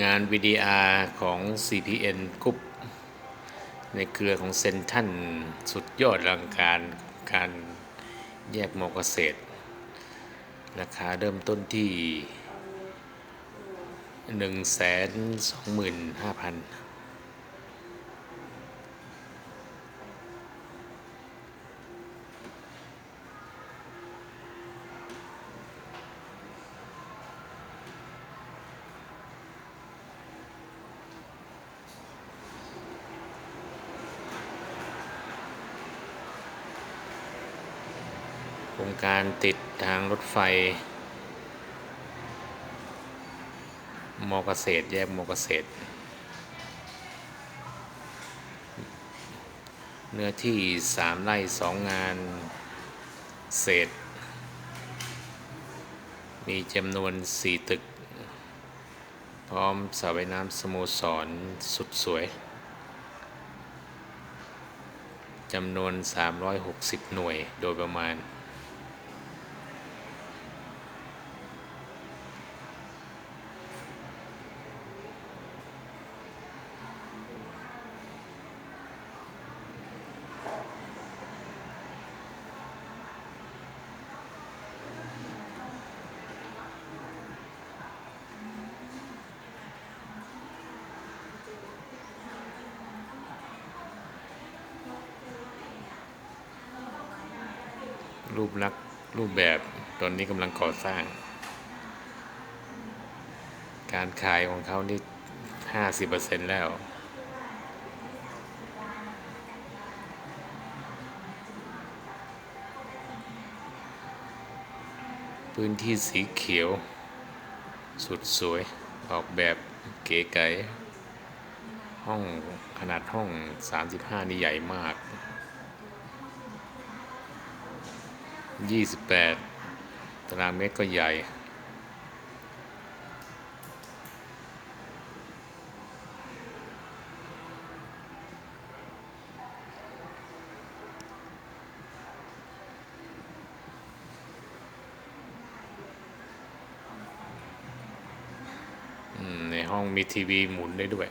งาน VDR ของ CPN กรุ๊ปในเครือของเซนทันสุดยอดอลังการการแยกมอเกษตร ราคาเริ่มต้นที่ 125,000 โครงการติดทางรถไฟ มอเกษตร แยกมอเกษตร เนื้อที่สามไร่สองงานเศษ มีจำนวนสี่ตึก พร้อมสระว่ายน้ำสโมสรสุดสวยจำนวน 360 หน่วยโดยประมาณ รูปลักษณ์รูปแบบตอนนี้กำลังก่อสร้าง การขายของเขานี่50%แล้ว พื้นที่สีเขียว สุดสวย ออกแบบเก๋ไก๋ห้องขนาดห้อง 35 นี่ใหญ่มาก 28 ตารางเมตรก็ใหญ่ ในห้องมีทีวีหมุนได้ด้วย